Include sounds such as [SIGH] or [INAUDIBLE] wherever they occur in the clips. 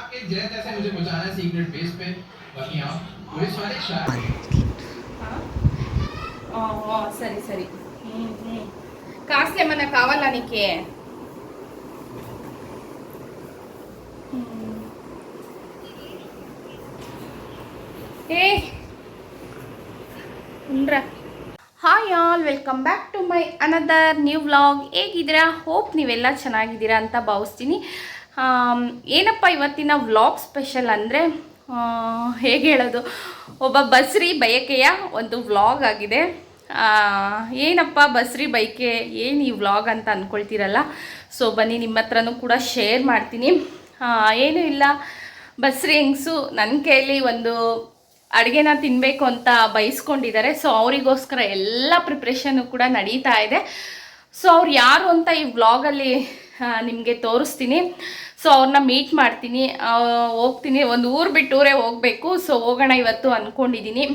आपके जहत ऐसे मुझे पहुंचाना है सीक्रेट बेस पे बाकी आप पुलिस वाले शायद ఆ, ఆ, సరే సరే ఉమ్, ఉమ్. కాస్త ఏమన్నా కావాలా నీకే ఉమ్. ఏ ఉండ్రా hi all welcome back to my another new vlog ಹೇಗಿದ್ದೀರಾ ಹೋಪ್ ನೀವೆಲ್ಲ ಚೆನ್ನಾಗಿದ್ದೀರಾ ಅಂತ ಭಾವಿಸ್ತೀನಿ ಆಮ್, ಏನಪ್ಪ ಇವತ್ತಿನ ವ್ಲಾಗ್ ಸ್ಪೆಷಲ್ ಅಂದರೆ ಹೇಗೆ ಹೇಳೋದು? ಒಬ್ಬ ಬಸ್ರಿ ಬಯಕೆಯ ಒಂದು ವ್ಲಾಗ್ ಆಗಿದೆ. ಏನಪ್ಪ ಬಸ್ರಿ ಬೈಕೆ ಏನು ಈ ವ್ಲಾಗ್ ಅಂತ ಅಂದ್ಕೊಳ್ತೀರಲ್ಲ ಸೊ ಬನ್ನಿ, ನಿಮ್ಮ ಹತ್ರನೂ ಕೂಡ ಶೇರ್ ಮಾಡ್ತೀನಿ. ಏನೂ ಇಲ್ಲ. ಬಸ್ರಿ ಹೆಂಗ್ಸು ನನ್ನ ಕೈಯಲ್ಲಿ ಒಂದು ಅಡುಗೆನ ತಿನ್ನಬೇಕು ಅಂತ ಬಯಸ್ಕೊಂಡಿದ್ದಾರೆ. ಸೊ ಅವರಿಗೋಸ್ಕರ ಎಲ್ಲ ಪ್ರಿಪ್ರೇಷನ್ನು ಕೂಡ ನಡೀತಾ ಇದೆ. ಸೊ ಅವ್ರು ಯಾರು ಅಂತ ಈ ವ್ಲಾಗಲ್ಲಿ ನಿಮಗೆ ತೋರಿಸ್ತೀನಿ. ಸೊ ಅವ್ರನ್ನ ಮೀಟ್ ಮಾಡ್ತೀನಿ. ಹೋಗ್ತೀನಿ. ಒಂದು ಊರು ಬಿಟ್ಟು ಊರೇ ಹೋಗಬೇಕು. ಸೊ ಹೋಗೋಣ ಇವತ್ತು ಅಂದ್ಕೊಂಡಿದ್ದೀನಿ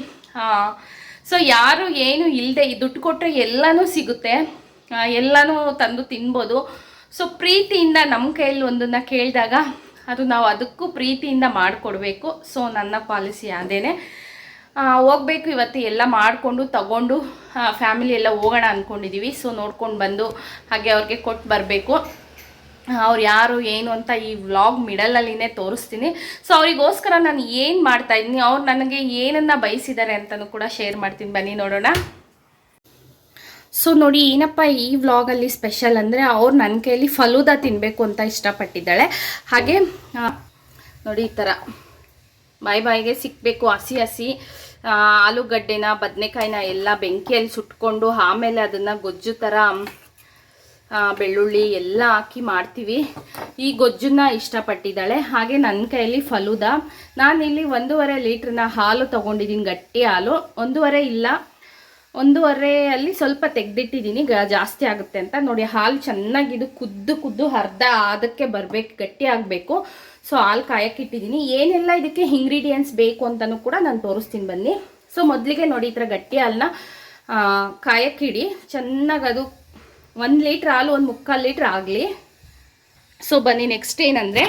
ಸೊ ಯಾರು ಏನು ಇಲ್ಲದೆ ದುಡ್ಡು ಕೊಟ್ಟರೆ ಎಲ್ಲನೂ ಸಿಗುತ್ತೆ. ಎಲ್ಲನೂ ತಂದು ತಿನ್ಬೋದು. ಸೊ ಪ್ರೀತಿಯಿಂದ ನಮ್ಮ ಕೈಯಲ್ಲಿ ಒಂದನ್ನು ಕೇಳಿದಾಗ ಅದು ನಾವು ಅದಕ್ಕೂ ಪ್ರೀತಿಯಿಂದ ಮಾಡಿಕೊಡ್ಬೇಕು. ಸೊ ನನ್ನ ಪಾಲಿಸಿ ಅದೇನೆ. ಹೋಗಬೇಕು ಇವತ್ತು ಎಲ್ಲ ಮಾಡಿಕೊಂಡು, ತಗೊಂಡು ಫ್ಯಾಮಿಲಿ ಎಲ್ಲ ಹೋಗೋಣ ಅಂದ್ಕೊಂಡಿದ್ದೀವಿ ಸೊ ನೋಡ್ಕೊಂಡು ಬಂದು ಹಾಗೆ ಅವ್ರಿಗೆ ಕೊಟ್ಟು ಬರಬೇಕು. ಅವ್ರು ಯಾರು, ಏನು ಅಂತ ಈ ವ್ಲಾಗ್ ಮಿಡಲಲ್ಲಿನೇ ತೋರಿಸ್ತೀನಿ. ಸೊ ಅವರಿಗೋಸ್ಕರ ನಾನು ಏನು ಮಾಡ್ತಾ ಇದ್ದೀನಿ, ಅವ್ರು ನನಗೆ ಏನನ್ನು ಬಯಸಿದ್ದಾರೆ ಅಂತಲೂ ಕೂಡ ಶೇರ್ ಮಾಡ್ತೀನಿ. ಬನ್ನಿ ನೋಡೋಣ. ಸೊ ನೋಡಿ, ಏನಪ್ಪ ಈ ವ್ಲಾಗಲ್ಲಿ ಸ್ಪೆಷಲ್ ಅಂದರೆ ಅವ್ರು ನನ್ನ ಕೈಯಲ್ಲಿ ಫಲೂದಾ ತಿನ್ನಬೇಕು ಅಂತ ಇಷ್ಟಪಟ್ಟಿದ್ದಾಳೆ. ಹಾಗೆ ನೋಡಿ ಈ ಥರ ಬಾಯಿ ಬಾಯಿಗೆ ಸಿಕ್ಕಬೇಕು ಹಸಿ ಹಸಿ ಆಲೂಗಡ್ಡೆನ, ಬದನೆಕಾಯಿನ ಎಲ್ಲ ಬೆಂಕಿಯಲ್ಲಿ ಸುಟ್ಕೊಂಡು ಆಮೇಲೆ ಅದನ್ನು ಗೊಜ್ಜು ಥರ ಬೆಳ್ಳುಳ್ಳಿ ಎಲ್ಲ ಹಾಕಿ ಮಾಡ್ತೀವಿ. ಈ ಗೊಜ್ಜನ್ನ ಇಷ್ಟಪಟ್ಟಿದ್ದಾಳೆ. ಹಾಗೆ ನನ್ನ ಕೈಯಲ್ಲಿ ಫಲೂದ. ನಾನಿಲ್ಲಿ ಒಂದೂವರೆ ಲೀಟ್ರನ್ನ ಹಾಲು ತೊಗೊಂಡಿದ್ದೀನಿ ಗಟ್ಟಿ ಹಾಲು. ಒಂದೂವರೆ ಇಲ್ಲ. ಒಂದೂವರೆಯಲ್ಲಿ ಸ್ವಲ್ಪ ತೆಗೆದಿಟ್ಟಿದ್ದೀನಿ ಗ, ಜಾಸ್ತಿ ಆಗುತ್ತೆ ಅಂತ. ನೋಡಿ, ಹಾಲು ಚೆನ್ನಾಗಿ ಇದು ಕುದ್ದು ಕುದ್ದು ಅರ್ಧ ಅದಕ್ಕೆ ಬರಬೇಕು, ಗಟ್ಟಿ ಆಗಬೇಕು. ಸೊ, ಹಾಲು ಕಾಯಕ್ಕಿಟ್ಟಿದ್ದೀನಿ ಏನೆಲ್ಲ ಇದಕ್ಕೆ ಇಂಗ್ರೀಡಿಯೆಂಟ್ಸ್ ಬೇಕು ಅಂತಲೂ ಕೂಡ ನಾನು ತೋರಿಸ್ತೀನಿ ಬನ್ನಿ. ಸೊ, ಮೊದಲಿಗೆ ನೋಡಿ, ಈ ಥರ ಗಟ್ಟಿ ಹಾಲನ್ನ ಕಾಯಕ್ಕಿಡಿ ಚೆನ್ನಾಗಿ ಅದು ಒಂದು ಲೀಟ್ರ್ ಹಾಲು ಒಂದು ಮುಕ್ಕಾಲು ಲೀಟ್ರ್ ಆಗಲಿ. ಸೊ ಬನ್ನಿ ನೆಕ್ಸ್ಟ್ ಏನಂದರೆ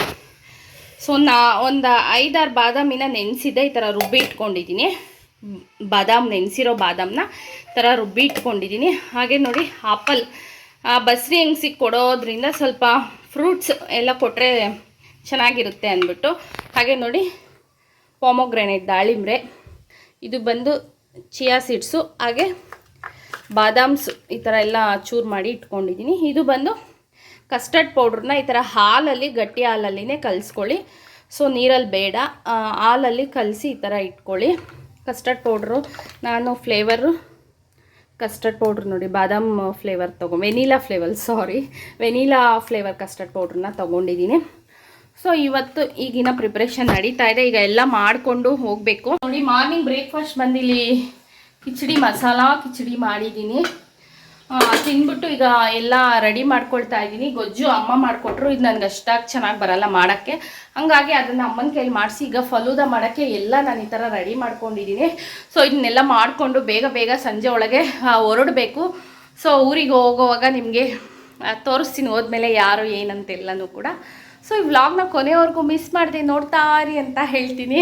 ಸೊ ನಾ ಒಂದು ಐದಾರು ಬಾದಾಮಿನ ನೆನೆಸಿದ್ದೆ, ಈ ಥರ ರುಬ್ಬಿ ಇಟ್ಕೊಂಡಿದ್ದೀನಿ. ಬಾದಾಮ್ ನೆನೆಸಿರೋ ಬಾದಾಮನ್ನ ಥರ ರುಬ್ಬಿ ಇಟ್ಕೊಂಡಿದ್ದೀನಿ. ಹಾಗೆ ನೋಡಿ, ಆಪಲ್, ಆ ಬಸ್ರಿ ಹೆಂಗ್ಸಿಗೆ ಕೊಡೋದ್ರಿಂದ ಸ್ವಲ್ಪ ಫ್ರೂಟ್ಸ್ ಎಲ್ಲ ಕೊಟ್ಟರೆ ಚೆನ್ನಾಗಿರುತ್ತೆ ಅಂದ್ಬಿಟ್ಟು. ಹಾಗೆ ನೋಡಿ, ಪಾಮೋಗ್ರೆನೇಟ್ ದಾಳಿಂಬ್ರೆ. ಇದು ಬಂದು ಚಿಯಾ ಸೀಡ್ಸು, ಹಾಗೆ ಬಾದಾಮ್ಸ್ ಈ ಥರ ಎಲ್ಲ ಚೂರು ಮಾಡಿ ಇಟ್ಕೊಂಡಿದ್ದೀನಿ. ಇದು ಬಂದು ಕಸ್ಟರ್ಡ್ ಪೌಡ್ರನ್ನ ಈ ಥರ ಹಾಲಲ್ಲಿ, ಗಟ್ಟಿ ಹಾಲಲ್ಲಿನೇ ಕಲಿಸ್ಕೊಳ್ಳಿ. ಸೊ ನೀರಲ್ಲಿ ಬೇಡ. ಹಾಲಲ್ಲಿ ಕಲಸಿ ಈ ಥರ ಇಟ್ಕೊಳ್ಳಿ. ಕಸ್ಟರ್ಡ್ ಪೌಡ್ರು ನಾನು ಫ್ಲೇವರು ಕಸ್ಟರ್ಡ್ ಪೌಡ್ರ್ ನೋಡಿ, ಬಾದಾಮ್ ಫ್ಲೇವರ್ ತೊಗೊ vanilla flavour sorry vanilla flavour custard ಪೌಡ್ರನ್ನ ತೊಗೊಂಡಿದ್ದೀನಿ. ಸೊ ಇವತ್ತು ಈಗಿನ ಪ್ರಿಪ್ರೇಷನ್ ನಡೀತಾ ಇದೆ. ಈಗ ಎಲ್ಲ ಮಾಡಿಕೊಂಡು ಹೋಗಬೇಕು. ನೋಡಿ ಮಾರ್ನಿಂಗ್ ಬ್ರೇಕ್ಫಾಸ್ಟ್ ಬಂದಿಲ್ಲಿ. ಕಿಚಡಿ ಮಸಾಲ, ಕಿಚಡಿ ಮಾಡಿದ್ದೀನಿ ತಿಂದ್ಬಿಟ್ಟು ಈಗ ಎಲ್ಲ ರೆಡಿ ಮಾಡ್ಕೊಳ್ತಾ ಇದ್ದೀನಿ ಗೊಜ್ಜು ಅಮ್ಮ ಮಾಡಿಕೊಟ್ರು. ಇದು ನನಗೆ ಅಷ್ಟಾಗಿ ಚೆನ್ನಾಗಿ ಬರಲ್ಲ ಮಾಡೋಕ್ಕೆ. ಹಂಗಾಗಿ ಅದನ್ನು ಅಮ್ಮನ ಕೈಲಿ ಮಾಡಿಸಿ ಈಗ ಫಲೂದ ಮಾಡೋಕ್ಕೆ ಎಲ್ಲ ನಾನು ಈ ಥರ ರೆಡಿ ಮಾಡ್ಕೊಂಡಿದ್ದೀನಿ ಸೊ ಇದನ್ನೆಲ್ಲ ಮಾಡಿಕೊಂಡು ಬೇಗ ಬೇಗ ಸಂಜೆ ಒಳಗೆ ಹೊರಡಬೇಕು. ಸೊ ಊರಿಗೆ ಹೋಗೋವಾಗ ನಿಮಗೆ ತೋರಿಸ್ತೀನಿ ಹೋದ್ಮೇಲೆ ಯಾರು ಏನಂತೆಲ್ಲನೂ ಕೂಡ. ಸೊ ಈ ವ್ಲಾಗ್ನ ಕೊನೆವರೆಗೂ ಮಿಸ್ ಮಾಡಿದೆ ನೋಡ್ತಾ ಇರಿ ಅಂತ ಹೇಳ್ತೀನಿ.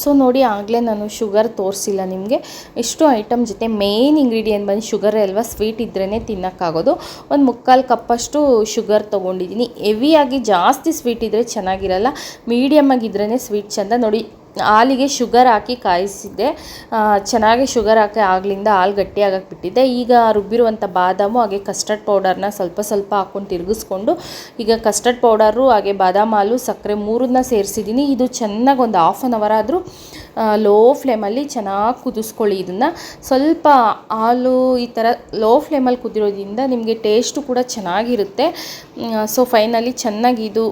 ಸೊ ನೋಡಿ, ಆಗಲೇ ನಾನು ಶುಗರ್ ತೋರಿಸಿಲ್ಲ ನಿಮಗೆ. ಇಷ್ಟು ಐಟಮ್ ಜೊತೆ ಮೇಯ್ನ್ ಇಂಗ್ರೀಡಿಯೆಂಟ್ ಬಂದು ಶುಗರ್ ಅಲ್ವಾ? ಸ್ವೀಟ್ ಇದ್ರೇ ತಿನ್ನೋಕ್ಕಾಗೋದು. ಒಂದು ಮುಕ್ಕಾಲು ಕಪ್ಪಷ್ಟು ಶುಗರ್ ತೊಗೊಂಡಿದ್ದೀನಿ ಹೆವಿಯಾಗಿ ಜಾಸ್ತಿ ಸ್ವೀಟ್ ಇದ್ದರೆ ಚೆನ್ನಾಗಿರಲ್ಲ. ಮೀಡಿಯಮ್ ಆಗಿದ್ರೇ ಸ್ವೀಟ್ ಚೆಂದ. ನೋಡಿ ಹಾಲಿಗೆ ಶುಗರ್ ಹಾಕಿ ಕಾಯಿಸಿದ್ದೆ. ಚೆನ್ನಾಗಿ ಶುಗರ್ ಹಾಕಿ ಆಗ್ಲಿಂದ ಹಾಲು ಗಟ್ಟಿಯಾಗಕ್ಕೆ ಬಿಟ್ಟಿದ್ದೆ. ಈಗ ರುಬ್ಬಿರುವಂಥ ಬಾದಾಮು, ಹಾಗೆ ಕಸ್ಟರ್ಡ್ ಪೌಡರ್ನ ಸ್ವಲ್ಪ ಸ್ವಲ್ಪ ಹಾಕ್ಕೊಂಡು ತಿರುಗಿಸ್ಕೊಂಡು, ಈಗ ಕಸ್ಟರ್ಡ್ ಪೌಡರು ಹಾಗೆ ಬಾದಾಮ್ ಹಾಲು, ಸಕ್ಕರೆ ಮೂರನ್ನ ಸೇರಿಸಿದ್ದೀನಿ. ಇದು ಚೆನ್ನಾಗಿ ಒಂದು ಹಾಫ್ ಆನ್ ಅವರ್ ಆದರೂ ಲೋ ಫ್ಲೇಮಲ್ಲಿ ಚೆನ್ನಾಗಿ ಕುದಿಸ್ಕೊಳ್ಳಿ ಇದನ್ನು. ಸ್ವಲ್ಪ ಹಾಲು ಈ ಥರ ಲೋ ಫ್ಲೇಮಲ್ಲಿ ಕುದಿರೋದ್ರಿಂದ ನಿಮಗೆ ಟೇಸ್ಟು ಕೂಡ ಚೆನ್ನಾಗಿರುತ್ತೆ. ಸೊ ಫೈನಲಿ ಚೆನ್ನಾಗಿ ಇದು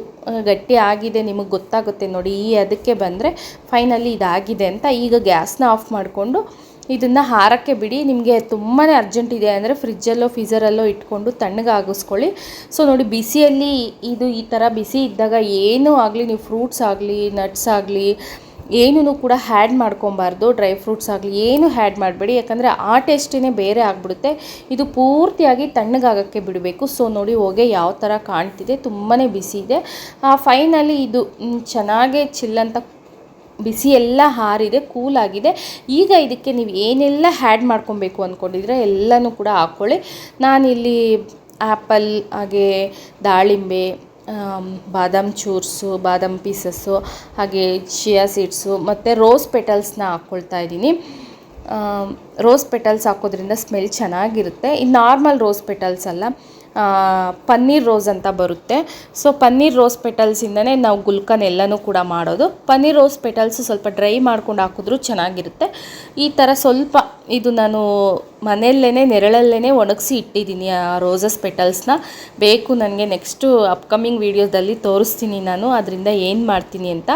ಗಟ್ಟಿ ಆಗಿದೆ, ನಿಮಗೆ ಗೊತ್ತಾಗುತ್ತೆ ನೋಡಿ, ಈ ಅದಕ್ಕೆ ಬಂದರೆ ಫೈನಲಿ ಇದಾಗಿದೆ ಅಂತ ಈಗ ಗ್ಯಾಸ್ನ ಆಫ್ ಮಾಡಿಕೊಂಡು ಇದನ್ನು ಹಾರಕ್ಕೆ ಬಿಡಿ, ನಿಮಗೆ ತುಂಬಾ ಅರ್ಜೆಂಟ್ ಇದೆ ಅಂದರೆ ಫ್ರಿಜ್ಜಲ್ಲೋ ಫೀಸರಲ್ಲೋ ಇಟ್ಕೊಂಡು ತಣ್ಣಗಾಗಿಸ್ಕೊಳ್ಳಿ ಸೊ ನೋಡಿ, ಬಿಸಿಯಲ್ಲಿ ಇದು ಈ ಥರ ಬಿಸಿ ಇದ್ದಾಗ ಏನೂ ಆಗಲಿ, ನೀವು ಫ್ರೂಟ್ಸ್ ಆಗಲಿ ನಟ್ಸ್ ಆಗಲಿ ಏನೂ ಕೂಡ ಹ್ಯಾಡ್ ಮಾಡ್ಕೊಬಾರ್ದು ಡ್ರೈ ಫ್ರೂಟ್ಸ್ ಆಗಲಿ ಏನು ಹ್ಯಾಡ್ ಮಾಡಬೇಡಿ. ಯಾಕಂದರೆ ಆ ಟೇಸ್ಟೇ ಬೇರೆ ಆಗಿಬಿಡುತ್ತೆ. ಇದು ಪೂರ್ತಿಯಾಗಿ ತಣ್ಣಗಾಗೋಕ್ಕೆ ಬಿಡಬೇಕು. ಸೊ ನೋಡಿ ಹೋಗೆ ಯಾವ ಥರ ಕಾಣ್ತಿದೆ. ತುಂಬಾ ಬಿಸಿ ಇದೆ. ಫೈನಲಿ ಇದು ಚೆನ್ನಾಗೆ ಚಿಲ್ಲಂತ ಬಿಸಿ ಎಲ್ಲ ಹಾರಿದೆ ಕೂಲ್ ಆಗಿದೆ. ಈಗ ಇದಕ್ಕೆ ನೀವು ಏನೆಲ್ಲ ಹ್ಯಾಡ್ ಮಾಡ್ಕೊಬೇಕು ಅಂದ್ಕೊಂಡಿದ್ರೆ ಎಲ್ಲನೂ ಕೂಡ ಹಾಕ್ಕೊಳ್ಳಿ. ನಾನಿಲ್ಲಿ ಆ್ಯಪಲ್ ಹಾಗೆ ದಾಳಿಂಬೆ ಬಾದಾಮ್ ಚೂರ್ಸು, ಬಾದಾಮ್ ಪೀಸಸ್ಸು, ಹಾಗೆ ಚಿಯಾ ಸೀಡ್ಸು, ಮತ್ತು ರೋಸ್ ಪೆಟಲ್ಸ್ನ ಹಾಕ್ಕೊಳ್ತಾ ಇದ್ದೀನಿ. ರೋಸ್ ಪೆಟಲ್ಸ್ ಹಾಕೋದ್ರಿಂದ ಸ್ಮೆಲ್ ಚೆನ್ನಾಗಿರುತ್ತೆ. ಇದು ನಾರ್ಮಲ್ ರೋಸ್ ಪೆಟಲ್ಸ್ ಅಲ್ಲ ಪನ್ನೀರ್ ರೋಸ್ ಅಂತ ಬರುತ್ತೆ. ಸೊ, ಪನ್ನೀರ್ ರೋಸ್ ಪೆಟಲ್ಸಿಂದನೇ ನಾವು ಗುಲ್ಕನ್ ಎಲ್ಲನೂ ಕೂಡ ಮಾಡೋದು. ಪನ್ನೀರ್ ರೋಸ್ ಪೆಟಲ್ಸ್ ಸ್ವಲ್ಪ ಡ್ರೈ ಮಾಡ್ಕೊಂಡು ಹಾಕಿದ್ರೂ ಚೆನ್ನಾಗಿರುತ್ತೆ. ಈ ಥರ ಸ್ವಲ್ಪ ಇದು ನಾನು ಮನೆಯಲ್ಲೇ ನೆರಳಲ್ಲೇ ಒಣಗಿಸಿ ಇಟ್ಟಿದ್ದೀನಿ ಆ ರೋಸಸ್ ಪೆಟಲ್ಸ್ನ ಬೇಕು ನನಗೆ ನೆಕ್ಸ್ಟು ಅಪ್ಕಮಿಂಗ್ ವೀಡಿಯೋದಲ್ಲಿ ತೋರಿಸ್ತೀನಿ ನಾನು, ಅದರಿಂದ ಏನು ಮಾಡ್ತೀನಿ ಅಂತ.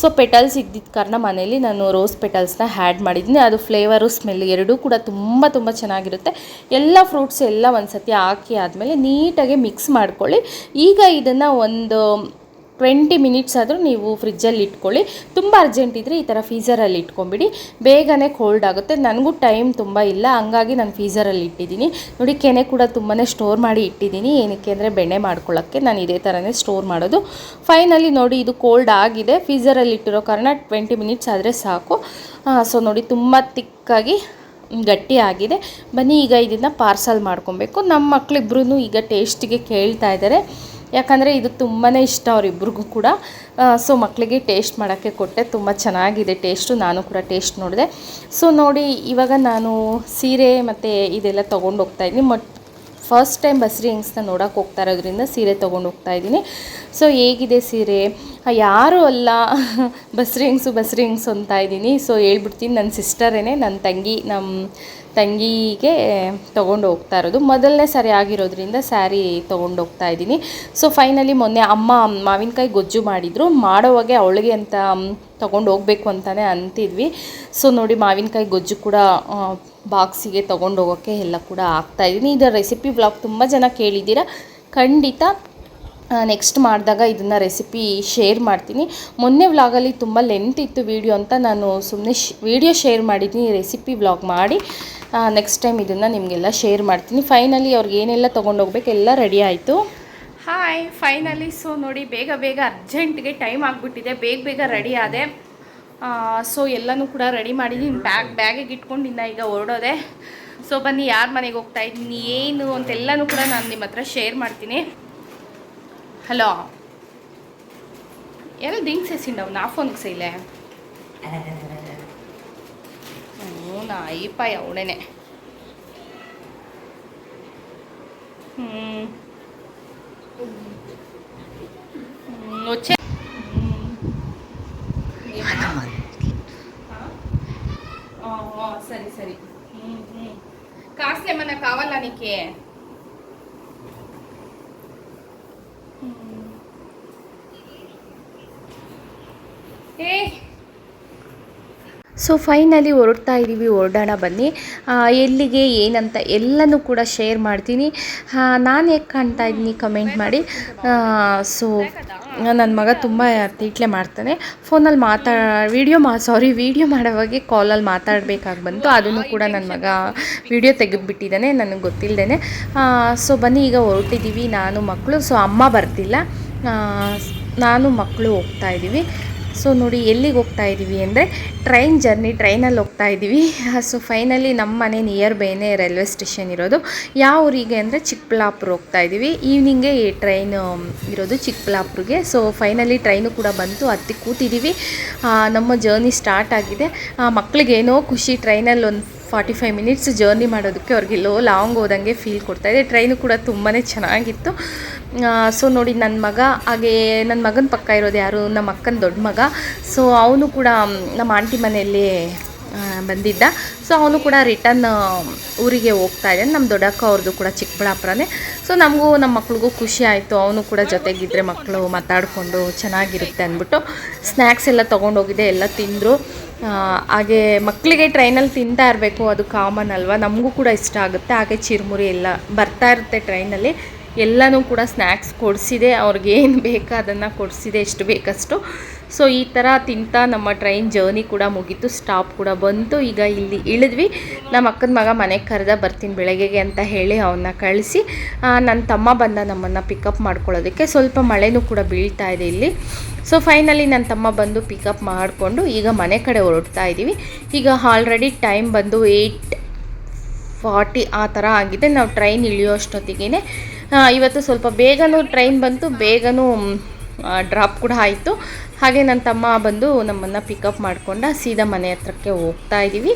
ಸೊ ಪೆಟಲ್ಸ್ ಇದ್ದಿದ್ದ ಕಾರಣ ಮನೇಲಿ ನಾನು ರೋಸ್ ಪೆಟಲ್ಸ್ನ ಹ್ಯಾಡ್ ಮಾಡಿದ್ದೀನಿ. ಅದು ಫ್ಲೇವರು ಸ್ಮೆಲ್ ಎರಡೂ ಕೂಡ ತುಂಬ ತುಂಬ ಚೆನ್ನಾಗಿರುತ್ತೆ. ಎಲ್ಲ ಫ್ರೂಟ್ಸ್ ಎಲ್ಲ ಒಂದು ಸತಿ ಹಾಕಿ ಆದಮೇಲೆ ನೀಟಾಗಿ ಮಿಕ್ಸ್ ಮಾಡ್ಕೊಳ್ಳಿ. ಈಗ ಇದನ್ನು ಒಂದು ಟ್ವೆಂಟಿ ಮಿನಿಟ್ಸ್ ಆದರೂ ನೀವು ಫ್ರಿಜ್ಜಲ್ಲಿ ಇಟ್ಕೊಳ್ಳಿ. ತುಂಬ ಅರ್ಜೆಂಟ್ ಇದ್ದರೆ ಈ ಥರ ಫೀಸರಲ್ಲಿ ಇಟ್ಕೊಂಬಿಡಿ. ಬೇಗನೆ ಕೋಲ್ಡ್ ಆಗುತ್ತೆ. ನನಗೂ ಟೈಮ್ ತುಂಬ ಇಲ್ಲ. ಹಂಗಾಗಿ ನಾನು ಫೀಸರಲ್ಲಿ ಇಟ್ಟಿದ್ದೀನಿ. ನೋಡಿ, ಕೆನೆ ಕೂಡ ತುಂಬಾ ಸ್ಟೋರ್ ಮಾಡಿ ಇಟ್ಟಿದ್ದೀನಿ. ಏನಕ್ಕೆ ಅಂದರೆ ಬೆಣ್ಣೆ ಮಾಡ್ಕೊಳ್ಳೋಕ್ಕೆ ನಾನು ಇದೇ ಥರನೇ ಸ್ಟೋರ್ ಮಾಡೋದು. ಫೈನಲಿ ನೋಡಿ, ಇದು ಕೋಲ್ಡ್ ಆಗಿದೆ. ಫೀಸರಲ್ಲಿ ಇಟ್ಟಿರೋ ಕಾರಣ ಟ್ವೆಂಟಿ ಮಿನಿಟ್ಸ್ ಆದರೆ ಸಾಕು. ಸೊ ನೋಡಿ, ತುಂಬ ತಿಕ್ಕಾಗಿ ಗಟ್ಟಿ ಆಗಿದೆ ಬನ್ನಿ, ಈಗ ಇದನ್ನು ಪಾರ್ಸಲ್ ಮಾಡ್ಕೊಬೇಕು. ನಮ್ಮ ಮಕ್ಕಳಿಬ್ರು ಈಗ ಟೇಸ್ಟಿಗೆ ಕೇಳ್ತಾ ಇದ್ದಾರೆ ಯಾಕಂದರೆ ಇದು ತುಂಬಾ ಇಷ್ಟ ಅವರಿಬ್ರಿಗೂ ಕೂಡ. ಸೊ ಮಕ್ಕಳಿಗೆ ಟೇಸ್ಟ್ ಮಾಡೋಕ್ಕೆ ಕೊಟ್ಟೆ. ತುಂಬ ಚೆನ್ನಾಗಿದೆ ಟೇಸ್ಟು ನಾನು ಕೂಡ ಟೇಸ್ಟ್ ನೋಡಿದೆ. ಸೊ ನೋಡಿ, ಇವಾಗ ನಾನು ಸೀರೆ ಮತ್ತು ಇದೆಲ್ಲ ತೊಗೊಂಡು ಹೋಗ್ತಾಯಿದ್ದೀನಿ ಮಟ್ ಫಸ್ಟ್ ಟೈಮ್ ಬಸ್ರಿ ಹಿಂಗ್ಸ್ನ ನೋಡೋಕೆ ಹೋಗ್ತಾ ಇರೋದ್ರಿಂದ ಸೀರೆ ತೊಗೊಂಡು ಹೋಗ್ತಾ ಇದ್ದೀನಿ. ಸೊ ಹೇಗಿದೆ ಸೀರೆ? ಯಾರೂ ಅಲ್ಲ. [LAUGHS] ಬಸ್ರಿ ಹೆಂಗ್ಸು ಬಸ್ರಿ ಹೆಂಗ್ಸು ಅಂತ ಇದ್ದೀನಿ. ಸೊ ಹೇಳ್ಬಿಡ್ತೀನಿ. ನನ್ನ ಸಿಸ್ಟರೇ ನನ್ನ ತಂಗಿ ನಮ್ಮ ತಂಗಿಗೆ ತೊಗೊಂಡು ಹೋಗ್ತಾ ಇರೋದು. ಮೊದಲನೇ ಸರಿ ಆಗಿರೋದ್ರಿಂದ ಸ್ಯಾರಿ ತೊಗೊಂಡು ಹೋಗ್ತಾ ಇದ್ದೀನಿ. ಸೊ ಫೈನಲಿ ಮೊನ್ನೆ ಅಮ್ಮ ಮಾವಿನಕಾಯಿ ಗೊಜ್ಜು ಮಾಡಿದರು. ಮಾಡೋವಾಗೆ ಅವಳಿಗೆ ಅಂತ ತೊಗೊಂಡು ಹೋಗಬೇಕು ಅಂತಲೇ ಅಂತಿದ್ವಿ. ಸೊ ನೋಡಿ ಮಾವಿನಕಾಯಿ ಗೊಜ್ಜು ಕೂಡ ಬಾಕ್ಸಿಗೆ ತೊಗೊಂಡು ಹೋಗೋಕ್ಕೆ ಎಲ್ಲ ಕೂಡ ಆಗ್ತಾಯಿದ್ದೀನಿ ಇದರ ರೆಸಿಪಿ ಬ್ಲಾಗ್ ತುಂಬ ಜನ ಕೇಳಿದ್ದೀರಾ? ಖಂಡಿತ ನೆಕ್ಸ್ಟ್ ಮಾಡಿದಾಗ ಇದನ್ನು ರೆಸಿಪಿ ಶೇರ್ ಮಾಡ್ತೀನಿ. ಮೊನ್ನೆ ವ್ಲಾಗಲ್ಲಿ ತುಂಬ ಲೆಂತ್ ಇತ್ತು ವೀಡಿಯೋ ಅಂತ ನಾನು ಸುಮ್ಮನೆ ಶ್ ವೀಡಿಯೋ ಶೇರ್ ಮಾಡಿದ್ದೀನಿ ರೆಸಿಪಿ ವ್ಲಾಗ್ ಮಾಡಿ. ನೆಕ್ಸ್ಟ್ ಟೈಮ್ ಇದನ್ನು ನಿಮಗೆಲ್ಲ ಶೇರ್ ಮಾಡ್ತೀನಿ. ಫೈನಲಿ ಅವ್ರಿಗೆ ಏನೆಲ್ಲ ತೊಗೊಂಡೋಗ್ಬೇಕು ಎಲ್ಲ ರೆಡಿ ಆಯಿತು. ಹಾಯ್ ಫೈನಲಿ ಸೊ ನೋಡಿ ಬೇಗ ಬೇಗ ಅರ್ಜೆಂಟ್ಗೆ ಟೈಮ್ ಆಗಿಬಿಟ್ಟಿದೆ. ಬೇಗ ಬೇಗ ರೆಡಿ ಆದೆ. ಸೊ ಎಲ್ಲನೂ ಕೂಡ ರೆಡಿ ಮಾಡಿದ್ದೀನಿ ಬ್ಯಾಗ್ ಬ್ಯಾಗಿಗೆ ಇಟ್ಕೊಂಡು ಇನ್ನು ಈಗ ಹೊರಡೋದೆ ಸೊ ಬನ್ನಿ, ಯಾರ ಮನೆಗೆ ಹೋಗ್ತಾ ಇದ್ದೀನಿ, ಏನು ಅಂತೆಲ್ಲನೂ ಕೂಡ ನಾನು ನಿಮ್ಮ ಹತ್ರ ಶೇರ್ ಮಾಡ್ತೀನಿ. ಹಲೋ. ಎಲ್ಲ ದಿಂಸೇಶಿಂಡ ಅವಾ ಫೋನಿಗೆ ಸೇಲೇ ಅ ನೋ ಲೈ ಪೆ ಅವಡನೇ ಹ್ಮ್. ನೋ ಚೆ ಮಾತಾಡ್ತೀ ಹಾ ಓಹ್ ಸರಿ ಸರಿ. ಹ್ಮ್ ಕಾರ್ಸ್ಲೇ ಮನ್ನ ಕಾವಲ್ಲನಿಕೆ. ಸೊ ಫೈನಲಿ ಹೊರಡ್ತಾ ಇದ್ದೀವಿ ಹೊರಡೋಣ ಬನ್ನಿ. ಎಲ್ಲಿಗೆ, ಏನಂತ ಎಲ್ಲನೂ ಕೂಡ ಶೇರ್ ಮಾಡ್ತೀನಿ. ನಾನು ಹೇಗೆ ಕಾಣ್ತಾ ಇದ್ದೀನಿ ಕಮೆಂಟ್ ಮಾಡಿ. ಸೊ ನನ್ನ ಮಗ ತುಂಬ ತೀಟ್ಲೆ ಮಾಡ್ತಾನೆ. ಫೋನಲ್ಲಿ ಮಾತಾ ವೀಡಿಯೋ ಮಾ ಸಾರಿ ವೀಡಿಯೋ ಮಾಡೋವಾಗೆ ಕಾಲಲ್ಲಿ ಮಾತಾಡಬೇಕಾಗಿ ಬಂತು. ಅದನ್ನು ಕೂಡ ನನ್ನ ಮಗ ವೀಡಿಯೋ ತೆಗೆದುಬಿಟ್ಟಿದ್ದಾನೆ, ನನಗೆ ಗೊತ್ತಿಲ್ಲದೇ ಸೊ ಬನ್ನಿ, ಈಗ ಹೊರಟಿದ್ದೀವಿ ನಾನು ಮಕ್ಕಳು ಸೊ ಅಮ್ಮ ಬರ್ತಿಲ್ಲ. ನಾನು ಮಕ್ಕಳು ಹೋಗ್ತಾ ಇದ್ದೀವಿ ಸೊ ನೋಡಿ, ಎಲ್ಲಿಗೆ ಹೋಗ್ತಾ ಇದ್ದೀವಿ ಅಂದರೆ ಟ್ರೈನ್ ಜರ್ನಿ, ಟ್ರೈನಲ್ಲಿ ಹೋಗ್ತಾ ಇದ್ದೀವಿ [LAUGHS] ಸೊ ಫೈನಲಿ ನಮ್ಮ ಮನೆ ನಿಯರ್ ಬೈನೇ ರೈಲ್ವೆ ಸ್ಟೇಷನ್ ಇರೋದು. ಯಾವ ಊರಿಗೆ ಅಂದರೆ ಚಿಕ್ಕಬಳ್ಳಾಪುರ ಹೋಗ್ತಾ ಇದ್ದೀವಿ ಈವ್ನಿಂಗೆ ಈ ಟ್ರೈನ್ ಇರೋದು ಚಿಕ್ಕಬಳ್ಳಾಪುರಿಗೆ. ಸೊ ಫೈನಲಿ ಟ್ರೈನು ಕೂಡ ಬಂತು, ಹತ್ತಿ ಕೂತಿದ್ದೀವಿ ನಮ್ಮ ಜರ್ನಿ ಸ್ಟಾರ್ಟ್ ಆಗಿದೆ. ಮಕ್ಕಳಿಗೇನೋ ಖುಷಿ ಟ್ರೈನಲ್ಲಿ ಒಂದು ಫಾರ್ಟಿ ಫೈವ್ ಮಿನಿಟ್ಸ್ ಜರ್ನಿ ಮಾಡೋದಕ್ಕೆ ಅವ್ರಿಗೆ ಲೋ ಲಾಂಗ್ ಹೋದಂಗೆ ಫೀಲ್ ಕೊಡ್ತಾಯಿದೆ ಟ್ರೈನು ಕೂಡ ತುಂಬಾ ಚೆನ್ನಾಗಿತ್ತು. ಸೊ ನೋಡಿ ನನ್ನ ಮಗ, ಹಾಗೆ ನನ್ನ ಮಗನ ಪಕ್ಕ ಇರೋದು ಯಾರು? ನಮ್ಮ ಅಕ್ಕನ ದೊಡ್ಡ ಮಗ. ಸೊ ಅವನು ಕೂಡ ನಮ್ಮ ಆಂಟಿ ಮನೆಯಲ್ಲಿ ಬಂದಿದ್ದ. ಸೊ ಅವನು ಕೂಡ ರಿಟರ್ನ್ ಊರಿಗೆ ಹೋಗ್ತಾ ಇದ್ದಾನೆ. ನಮ್ಮ ದೊಡ್ಡಕ್ಕ ಅವ್ರದ್ದು ಕೂಡ ಚಿಕ್ಕಬಳ್ಳಾಪುರನೇ. ಸೊ ನಮಗೂ ನಮ್ಮ ಮಕ್ಳಿಗೂ ಖುಷಿ ಆಯಿತು. ಅವನು ಕೂಡ ಜೊತೆಗಿದ್ದರೆ ಮಕ್ಕಳು ಮಾತಾಡಿಕೊಂಡು ಚೆನ್ನಾಗಿರುತ್ತೆ ಅಂದ್ಬಿಟ್ಟು ಸ್ನ್ಯಾಕ್ಸ್ ಎಲ್ಲ ತೊಗೊಂಡೋಗಿದೆ, ಎಲ್ಲ ತಿಂದರು. ಹಾಗೆ ಮಕ್ಕಳಿಗೆ ಟ್ರೈನಲ್ಲಿ ತಿಂತಾ ಇರಬೇಕು, ಅದು ಕಾಮನ್ ಅಲ್ವಾ? ನಮಗೂ ಕೂಡ ಇಷ್ಟ ಆಗುತ್ತೆ. ಹಾಗೆ ಚಿರುಮುರಿ ಎಲ್ಲ ಬರ್ತಾ ಇರುತ್ತೆ ಟ್ರೈನಲ್ಲಿ. ಎಲ್ಲನೂ ಕೂಡ ಸ್ನ್ಯಾಕ್ಸ್ ಕೊಡಿಸಿದೆ, ಅವ್ರಿಗೆ ಏನು ಬೇಕೋ ಅದನ್ನು ಕೊಡಿಸಿದೆ, ಎಷ್ಟು ಬೇಕಷ್ಟು. ಸೊ ಈ ಥರ ತಿಂತಾ ನಮ್ಮ ಟ್ರೈನ್ ಜರ್ನಿ ಕೂಡ ಮುಗೀತು ಸ್ಟಾಪ್ ಕೂಡ ಬಂತು. ಈಗ ಇಲ್ಲಿ ಇಳಿದ್ವಿ. ನಮ್ಮ ಅಕ್ಕನ ಮಗ ಮನೆಗೆ ಕರೆದ ಬರ್ತೀನಿ ಬೆಳಗ್ಗೆಗೆ ಅಂತ ಹೇಳಿ ಅವನ್ನ ಕಳಿಸಿ ನನ್ನ ತಮ್ಮ ಬಂದ ನಮ್ಮನ್ನು ಪಿಕಪ್ ಮಾಡ್ಕೊಳ್ಳೋದಕ್ಕೆ. ಸ್ವಲ್ಪ ಮಳೆನೂ ಕೂಡ ಬೀಳ್ತಾ ಇದೆ ಇಲ್ಲಿ. ಸೊ ಫೈನಲಿ ನನ್ನ ತಮ್ಮ ಬಂದು ಪಿಕಪ್ ಮಾಡಿಕೊಂಡು ಈಗ ಮನೆ ಕಡೆ ಹೊರಡ್ತಾ ಇದ್ದೀವಿ ಈಗ ಆಲ್ರೆಡಿ ಟೈಮ್ ಬಂದು ಏಯ್ಟ್ ಫಾರ್ಟಿ ಆ ಥರ ಆಗಿದೆ. ನಾವು ಟ್ರೈನ್ ಇಳಿಯೋ ಅಷ್ಟೊತ್ತಿಗೆ ಇವತ್ತು ಸ್ವಲ್ಪ ಬೇಗನೂ ಟ್ರೈನ್ ಬಂತು, ಬೇಗನೂ ಡ್ರಾಪ್ ಕೂಡ ಆಯಿತು. ಹಾಗೆ ನನ್ನ ತಮ್ಮ ಬಂದು ನಮ್ಮನ್ನು ಪಿಕಪ್ ಮಾಡಿಕೊಂಡ ಸೀದಾ ಮನೆ ಹತ್ರಕ್ಕೆ ಹೋಗ್ತಾ ಇದ್ದೀವಿ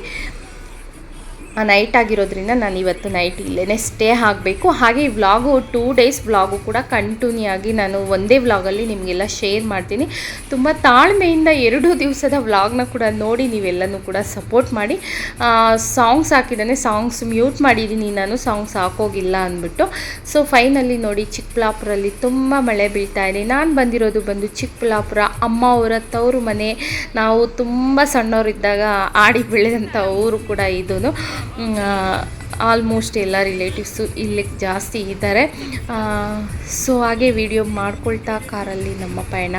ನೈಟ್ ಆಗಿರೋದ್ರಿಂದ ನಾನು ಇವತ್ತು ನೈಟ್ ಇಲ್ಲೇ ಸ್ಟೇ ಆಗಬೇಕು. ಹಾಗೆ ಈ ವ್ಲಾಗು ಟೂ ಡೇಸ್ ವ್ಲಾಗು ಕೂಡ ಕಂಟಿನ್ಯೂ ಆಗಿ ನಾನು ಒಂದೇ ವ್ಲಾಗಲ್ಲಿ ನಿಮಗೆಲ್ಲ ಶೇರ್ ಮಾಡ್ತೀನಿ. ತುಂಬ ತಾಳ್ಮೆಯಿಂದ ಎರಡು ದಿವಸದ ವ್ಲಾಗ್ನ ಕೂಡ ನೋಡಿ ನೀವೆಲ್ಲನೂ ಕೂಡ ಸಪೋರ್ಟ್ ಮಾಡಿ. ಸಾಂಗ್ಸ್ ಹಾಕಿದ್ದಾನೆ ಸಾಂಗ್ಸ್ ಮ್ಯೂಟ್ ಮಾಡಿದ್ದೀನಿ ನಾನು ಸಾಂಗ್ಸ್ ಹಾಕೋಗಿಲ್ಲ ಅಂದ್ಬಿಟ್ಟು. ಸೊ ಫೈನಲಿ ನೋಡಿ ಚಿಕ್ಕಬಳ್ಳಾಪುರಲ್ಲಿ ತುಂಬ ಮಳೆ ಬೀಳ್ತಾ ಇದೆ. ನಾನು ಬಂದಿರೋದು ಬಂದು ಚಿಕ್ಕಬಳ್ಳಾಪುರ. ಅಮ್ಮ ಅವರ ತವರು ಮನೆ. ನಾವು ತುಂಬ ಸಣ್ಣವರಿದ್ದಾಗ ಆಡಿ ಬೆಳೆದಂಥ ಊರು ಕೂಡ ಇದೂ ಆಲ್ಮೋಸ್ಟ್ ಎಲ್ಲ ರಿಲೇಟಿವ್ಸು ಇಲ್ಲಿ ಜಾಸ್ತಿ ಇದ್ದಾರೆ. ಸೊ ಹಾಗೆ ವಿಡಿಯೋ ಮಾಡ್ಕೊಳ್ತಾ ಕಾರಲ್ಲಿ ನಮ್ಮ ಪಯಣ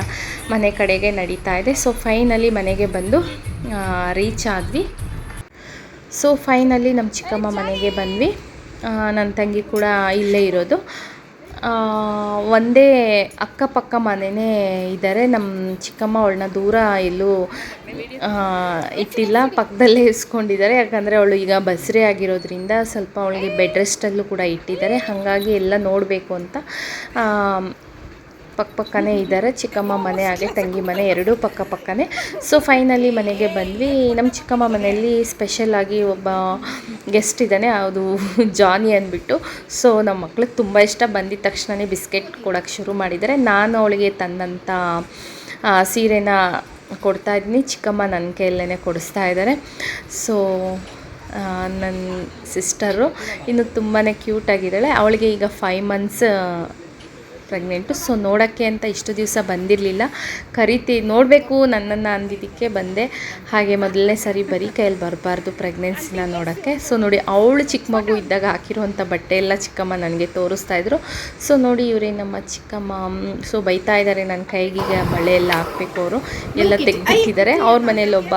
ಮನೆ ಕಡೆಗೆ ನಡೀತಾ ಇದೆ. ಸೊ ಫೈನಲಿ ಮನೆಗೆ ಬಂದು ರೀಚ್ ಆದ್ವಿ. ಸೊ ಫೈನಲಿ ನಮ್ಮ ಚಿಕ್ಕಮ್ಮ ಮನೆಗೆ ಬಂದ್ವಿ. ನನ್ನ ತಂಗಿ ಕೂಡ ಇಲ್ಲೇ ಇರೋದು. ಒಂದೇ ಅಕ್ಕಪಕ್ಕ ಮನೆಯೇ ಇದ್ದಾರೆ. ನಮ್ಮ ಚಿಕ್ಕಮ್ಮ ಅವಳನ್ನ ದೂರ ಎಲ್ಲೂ ಇಟ್ಟಿಲ್ಲ. ಪಕ್ಕದಲ್ಲೇ ಇಸ್ಕೊಂಡಿದ್ದಾರೆ. ಯಾಕಂದರೆ ಅವಳು ಈಗ ಬಸ್ರಿ ಆಗಿರೋದ್ರಿಂದ ಸ್ವಲ್ಪ ಅವಳಿಗೆ ಬೆಡ್ ರೆಸ್ಟಲ್ಲೂ ಕೂಡ ಇಟ್ಟಿದ್ದಾರೆ. ಹಾಗಾಗಿ ಎಲ್ಲ ನೋಡಬೇಕು ಅಂತ ಪಕ್ಕ ಪಕ್ಕನೇ ಇದ್ದಾರೆ. ಚಿಕ್ಕಮ್ಮ ಮನೆ ಹಾಗೆ ತಂಗಿ ಮನೆ ಎರಡೂ ಪಕ್ಕ ಪಕ್ಕನೇ. ಸೊ ಫೈನಲಿ ಮನೆಗೆ ಬಂದ್ವಿ. ನಮ್ಮ ಚಿಕ್ಕಮ್ಮ ಮನೆಯಲ್ಲಿ ಸ್ಪೆಷಲಾಗಿ ಒಬ್ಬ ಗೆಸ್ಟ್ ಇದ್ದಾನೆ. ಅದು ಜಾನಿ ಅಂದ್ಬಿಟ್ಟು. ಸೊ ನಮ್ಮ ಮಕ್ಳಿಗೆ ತುಂಬ ಇಷ್ಟ. ಬಂದಿದ್ದ ತಕ್ಷಣವೇ ಬಿಸ್ಕೆಟ್ ಕೊಡೋಕ್ಕೆ ಶುರು ಮಾಡಿದ್ದಾರೆ. ನಾನು ಅವಳಿಗೆ ತಂದಂಥ ಸೀರೆನ ಕೊಡ್ತಾ ಇದ್ದೀನಿ. ಚಿಕ್ಕಮ್ಮ ನನ್ನ ಕೈಯಲ್ಲೇ ಕೊಡಿಸ್ತಾ ಇದ್ದಾರೆ. ಸೊ ನನ್ನ ಸಿಸ್ಟರು ಇನ್ನು ತುಂಬಾ ಕ್ಯೂಟಾಗಿದ್ದಾಳೆ ಅವಳಿಗೆ ಈಗ ಫೈವ್ ಮಂತ್ಸ್ ಪ್ರೆಗ್ನೆಂಟು ಸೊ ನೋಡೋಕ್ಕೆ ಅಂತ ಇಷ್ಟು ದಿವಸ ಬಂದಿರಲಿಲ್ಲ. ಕರಿತಿ ನೋಡಬೇಕು ನನ್ನನ್ನು ಅಂದಿದ್ದಕ್ಕೆ ಬಂದೆ. ಹಾಗೆ ಮೊದಲನೇ ಸರಿ ಬರೀ ಕೈಯಲ್ಲಿ ಬರಬಾರ್ದು ಪ್ರೆಗ್ನೆನ್ಸಿನ ನೋಡೋಕ್ಕೆ. ಸೊ ನೋಡಿ ಅವಳು ಚಿಕ್ಕ ಮಗು ಇದ್ದಾಗ ಹಾಕಿರುವಂಥ ಬಟ್ಟೆ ಎಲ್ಲ ಚಿಕ್ಕಮ್ಮ ನನಗೆ ತೋರಿಸ್ತಾ ಇದ್ರು. ಸೊ ನೋಡಿ ಇವರೇ ನಮ್ಮ ಚಿಕ್ಕಮ್ಮ ಸೊ ಬೈತಾ ಇದ್ದಾರೆ ನನ್ನ ಕೈಗೆ ಬಳೆ ಎಲ್ಲ ಹಾಕಬೇಕು ಅವರು. ಎಲ್ಲ ತೆಗ್ದಿಟ್ಟಿದ್ದಾರೆ. ಅವ್ರ ಮನೇಲಿ ಒಬ್ಬ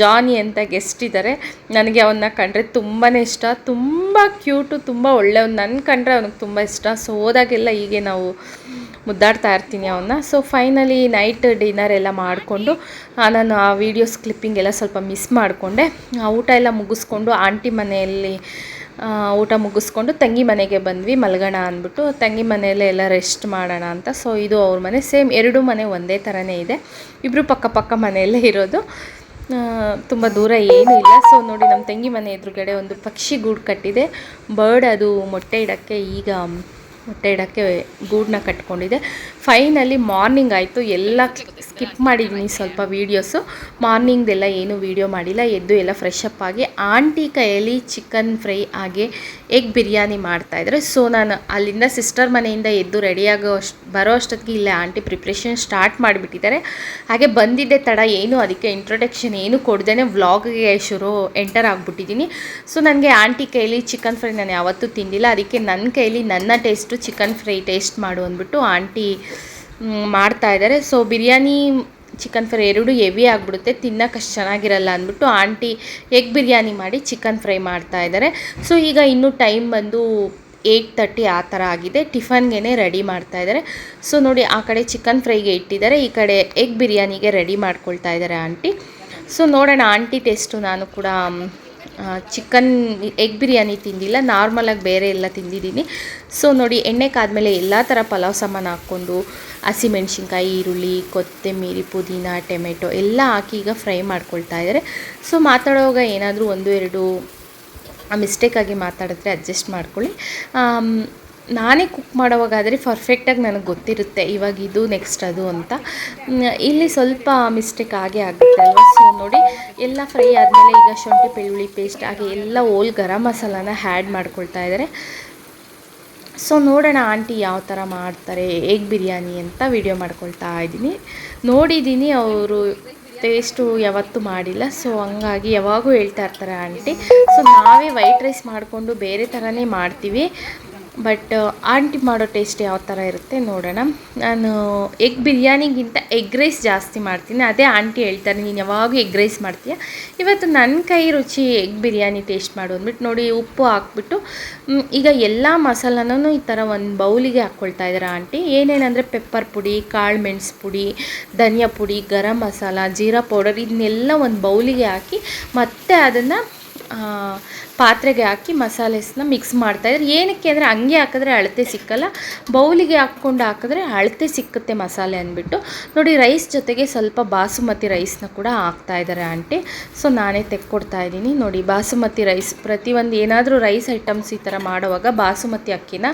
ಜಾನಿ ಅಂತ ಗೆಸ್ಟ್ ಇದ್ದಾರೆ ನನಗೆ ಅವನ್ನ ಕಂಡ್ರೆ ತುಂಬಾ ಇಷ್ಟ. ತುಂಬ ಕ್ಯೂಟು ತುಂಬ ಒಳ್ಳೆಯವನು ನನ್ನ ಕಂಡ್ರೆ ಅವನಿಗೆ ತುಂಬ ಇಷ್ಟ. ಸೊ ಹೋದಾಗೆಲ್ಲ ಹೀಗೆ ನಾವು ಮುದ್ದಾಡ್ತಾ ಇರ್ತೀನಿ ಅವನ್ನ ಸೊ ಫೈನಲಿ ನೈಟ್ ಡಿನ್ನರ್ ಎಲ್ಲ ಮಾಡಿಕೊಂಡು ನಾನು ಆ ವೀಡಿಯೋಸ್ ಕ್ಲಿಪ್ಪಿಂಗ್ ಎಲ್ಲ ಸ್ವಲ್ಪ ಮಿಸ್ ಮಾಡಿಕೊಂಡೆ. ಊಟ ಎಲ್ಲ ಮುಗಿಸ್ಕೊಂಡು ಆಂಟಿ ಮನೆಯಲ್ಲಿ ಊಟ ಮುಗಿಸ್ಕೊಂಡು ತಂಗಿ ಮನೆಗೆ ಬಂದ್ವಿ, ಮಲಗೋಣ ಅಂದ್ಬಿಟ್ಟು. ತಂಗಿ ಮನೆಯಲ್ಲೇ ಎಲ್ಲ ರೆಸ್ಟ್ ಮಾಡೋಣ ಅಂತ. ಸೊ ಇದು ಅವ್ರ ಮನೆ ಸೇಮ್ ಎರಡು ಮನೆ ಒಂದೇ ಥರನೇ ಇದೆ. ಇಬ್ಬರು ಪಕ್ಕ ಪಕ್ಕ ಮನೆಯಲ್ಲೇ ಇರೋದು. ತುಂಬ ದೂರ ಏನೂ ಇಲ್ಲ. ಸೊ ನೋಡಿ ನಮ್ಮ ತಂಗಿ ಮನೆ ಎದುರುಗಡೆ ಒಂದು ಪಕ್ಷಿ ಗೂಡು ಕಟ್ಟಿದೆ. ಬರ್ಡ್ ಅದು ಮೊಟ್ಟೆ ಇಡೋಕ್ಕೆ ಈಗ ಮೊಟ್ಟೆ ಇಡೋಕ್ಕೆ ಗೂಡನ್ನ ಕಟ್ಕೊಂಡಿದೆ ಫೈನಲಿ ಮಾರ್ನಿಂಗ್ ಆಯಿತು. ಎಲ್ಲ ಸ್ಕಿಪ್ ಮಾಡಿದ್ದೀನಿ ಸ್ವಲ್ಪ ವೀಡಿಯೋಸು ಮಾರ್ನಿಂಗ್ದೆಲ್ಲ ಏನು ವೀಡಿಯೋ ಮಾಡಿಲ್ಲ. ಎದ್ದು ಎಲ್ಲ ಫ್ರೆಶ್ ಅಪ್ ಆಗಿ ಆಂಟಿ ಕೈಯಲ್ಲಿ ಚಿಕನ್ ಫ್ರೈ ಹಾಗೆ ಎಗ್ ಬಿರಿಯಾನಿ ಮಾಡ್ತಾಯಿದ್ರು ಸೊ ನಾನು ಅಲ್ಲಿಂದ ಸಿಸ್ಟರ್ ಮನೆಯಿಂದ ಎದ್ದು ರೆಡಿಯಾಗೋ ಅಷ್ಟು, ಬರೋ ಅಷ್ಟೊತ್ತಿಗೆ ಇಲ್ಲೇ ಆಂಟಿ ಪ್ರಿಪ್ರೇಷನ್ ಸ್ಟಾರ್ಟ್ ಮಾಡಿಬಿಟ್ಟಿದ್ದಾರೆ. ಹಾಗೆ ಬಂದಿದ್ದೆ ತಡ, ಏನು ಅದಕ್ಕೆ ಇಂಟ್ರೊಡಕ್ಷನ್ ಏನು ಕೊಡ್ದೇ ವ್ಲಾಗ್ಗೆ ಶುರು ಎಂಟರ್ ಆಗಿಬಿಟ್ಟಿದ್ದೀನಿ ಸೊ ನನಗೆ ಆಂಟಿ ಕೈಯಲ್ಲಿ ಚಿಕನ್ ಫ್ರೈ ನಾನು ಯಾವತ್ತೂ ತಿಂದಿಲ್ಲ. ಅದಕ್ಕೆ ನನ್ನ ಕೈಯಲ್ಲಿ ನನ್ನ ಟೇಸ್ಟು ಚಿಕನ್ ಫ್ರೈ ಟೇಸ್ಟ್ ಮಾಡು ಅಂದ್ಬಿಟ್ಟು ಆಂಟಿ ಮಾಡ್ತಾ ಇದ್ದಾರೆ ಸೊ ಬಿರಿಯಾನಿ, ಚಿಕನ್ ಫ್ರೈ ಎರಡು ಹೆವಿ ಆಗಿಬಿಡುತ್ತೆ. ತಿನ್ನೋಕೆ ಅಷ್ಟು ಚೆನ್ನಾಗಿರಲ್ಲ ಅಂದ್ಬಿಟ್ಟು ಆಂಟಿ ಎಗ್ ಬಿರಿಯಾನಿ ಮಾಡಿ ಚಿಕನ್ ಫ್ರೈ ಮಾಡ್ತಾ ಇದ್ದಾರೆ ಸೊ ಈಗ ಇನ್ನೂ ಟೈಮ್ ಬಂದು ಏಯ್ಟ್ ತರ್ಟಿ ಆ ಥರ ಆಗಿದೆ. ಟಿಫನ್ಗೆ ರೆಡಿ ಮಾಡ್ತಾ ಇದ್ದಾರೆ ಸೊ ನೋಡಿ, ಆ ಕಡೆ ಚಿಕನ್ ಫ್ರೈಗೆ ಇಟ್ಟಿದ್ದಾರೆ. ಈ ಕಡೆ ಎಗ್ ಬಿರಿಯಾನಿಗೆ ರೆಡಿ ಮಾಡ್ಕೊಳ್ತಾ ಇದ್ದಾರೆ ಆಂಟಿ. ಸೊ ನೋಡೋಣ, ಆಂಟಿ ಟೇಸ್ಟು ನಾನು ಕೂಡ ಚಿಕನ್ ಎಗ್ ಬಿರಿಯಾನಿ ತಿಂದಿಲ್ಲ ನಾರ್ಮಲಾಗಿ ಬೇರೆ ಎಲ್ಲ ತಿಂದಿದ್ದೀನಿ. ಸೊ ನೋಡಿ, ಎಣ್ಣೆ ಕಾದಮೇಲೆ ಎಲ್ಲ ಥರ ಪಲಾವ್ ಸಾಮಾನು ಹಾಕ್ಕೊಂಡು ಹಸಿಮೆಣ್ಸಿನ್ಕಾಯಿ ಈರುಳ್ಳಿ, ಕೊತ್ತಂಬರಿ, ಪುದೀನ, ಟೊಮೆಟೊ ಎಲ್ಲ ಹಾಕಿ ಈಗ ಫ್ರೈ ಮಾಡ್ಕೊಳ್ತಾ ಇದ್ದಾರೆ. ಸೊ ಮಾತಾಡುವಾಗ ಏನಾದರೂ ಒಂದು, ಎರಡು ಮಿಸ್ಟೇಕಾಗಿ ಮಾತಾಡಿದ್ರೆ ಅಡ್ಜಸ್ಟ್ ಮಾಡ್ಕೊಳ್ಳಿ. ನಾನೇ ಕುಕ್ ಮಾಡೋವಾಗಾದರೆ ಪರ್ಫೆಕ್ಟಾಗಿ ನನಗೆ ಗೊತ್ತಿರುತ್ತೆ ಇವಾಗ ಇದು ನೆಕ್ಸ್ಟ್ ಅದು ಅಂತ. ಇಲ್ಲಿ ಸ್ವಲ್ಪ ಮಿಸ್ಟೇಕ್ ಆಗೇ ಆಗುತ್ತೆ ಅಲ್ವಾ? ಸೊ ನೋಡಿ, ಎಲ್ಲ ಫ್ರೈ ಆದಮೇಲೆ ಈಗ ಶುಂಠಿ, ಬೆಳ್ಳುಳ್ಳಿ ಪೇಸ್ಟ್ ಹಾಗೆ ಎಲ್ಲ ಓಲ್ ಗರಂ ಮಸಾಲಾನ ಹ್ಯಾಡ್ ಮಾಡ್ಕೊಳ್ತಾ ಇದ್ದಾರೆ. ಸೊ ನೋಡೋಣ ಆಂಟಿ ಯಾವ ಥರ ಮಾಡ್ತಾರೆ ಎಗ್ ಬಿರಿಯಾನಿ ಅಂತ ವಿಡಿಯೋ ಮಾಡ್ಕೊಳ್ತಾ ಇದ್ದೀನಿ. ನೋಡಿದ್ದೀನಿ ಅವರು ಟೇಸ್ಟು ಯಾವತ್ತೂ ಮಾಡಿಲ್ಲ ಸೊ ಹಂಗಾಗಿ ಯಾವಾಗೂ ಹೇಳ್ತಾ ಇರ್ತಾರೆ ಆಂಟಿ ಸೊ ನಾವೇ ವೈಟ್ ರೈಸ್ ಮಾಡಿಕೊಂಡು ಬೇರೆ ಥರನೇ ಮಾಡ್ತೀವಿ. ಬಟ್ ಆಂಟಿ ಮಾಡೋ ಟೇಸ್ಟ್ ಯಾವ ಥರ ಇರುತ್ತೆ ನೋಡೋಣ. ನಾನು ಎಗ್ ಬಿರಿಯಾನಿಗಿಂತ ಎಗ್ ರೈಸ್ ಜಾಸ್ತಿ ಮಾಡ್ತೀನಿ. ಅದೇ ಆಂಟಿ ಹೇಳ್ತಾರೆ, ನೀನು ಯಾವಾಗೂ ಎಗ್ ರೈಸ್ ಮಾಡ್ತೀಯ? ಇವತ್ತು ನನ್ನ ಕೈ ರುಚಿ ಎಗ್ ಬಿರಿಯಾನಿ ಟೇಸ್ಟ್ ಮಾಡು ಅಂದ್ಬಿಟ್ಟು ನೋಡಿ ಉಪ್ಪು ಹಾಕ್ಬಿಟ್ಟು ಈಗ ಎಲ್ಲ ಮಸಾಲನೂ ಈ ಥರ ಒಂದು ಬೌಲಿಗೆ ಹಾಕ್ಕೊಳ್ತಾ ಇದ್ದಾರೆ ಆಂಟಿ ಏನೇನಂದರೆ ಪೆಪ್ಪರ್ ಪುಡಿ, ಕಾಳು ಮೆಣಸು ಪುಡಿ, ಧನಿಯಾ ಪುಡಿ, ಗರಂ ಮಸಾಲ, ಜೀರಾ ಪೌಡರ್ ಇದನ್ನೆಲ್ಲ ಒಂದು ಬೌಲಿಗೆ ಹಾಕಿ ಮತ್ತೆ ಅದನ್ನು ಪಾತ್ರೆಗೆ ಹಾಕಿ ಮಸಾಲೆಸ್ನ ಮಿಕ್ಸ್ ಮಾಡ್ತಾಯಿದ್ರೆ ಏನಕ್ಕೆ ಅಂದರೆ ಹಂಗೆ ಹಾಕಿದ್ರೆ ಅಳತೆ ಸಿಕ್ಕಲ್ಲ. ಬೌಲಿಗೆ ಹಾಕ್ಕೊಂಡು ಹಾಕಿದ್ರೆ ಅಳತೆ ಸಿಕ್ಕುತ್ತೆ ಮಸಾಲೆ ಅಂದ್ಬಿಟ್ಟು. ನೋಡಿ ರೈಸ್ ಜೊತೆಗೆ ಸ್ವಲ್ಪ ಬಾಸುಮತಿ ರೈಸ್ನ ಕೂಡ ಹಾಕ್ತಾ ಇದ್ದಾರೆ ಆಂಟಿ. ಸೊ ನಾನೇ ತೆಕ್ಕೊಡ್ತಾ ಇದ್ದೀನಿ. ನೋಡಿ, ಬಾಸುಮತಿ ರೈಸ್ ಪ್ರತಿಯೊಂದು ಏನಾದರೂ ರೈಸ್ ಐಟಮ್ಸ್ ಈ ಥರ ಮಾಡುವಾಗ ಬಾಸುಮತಿ ಅಕ್ಕಿನ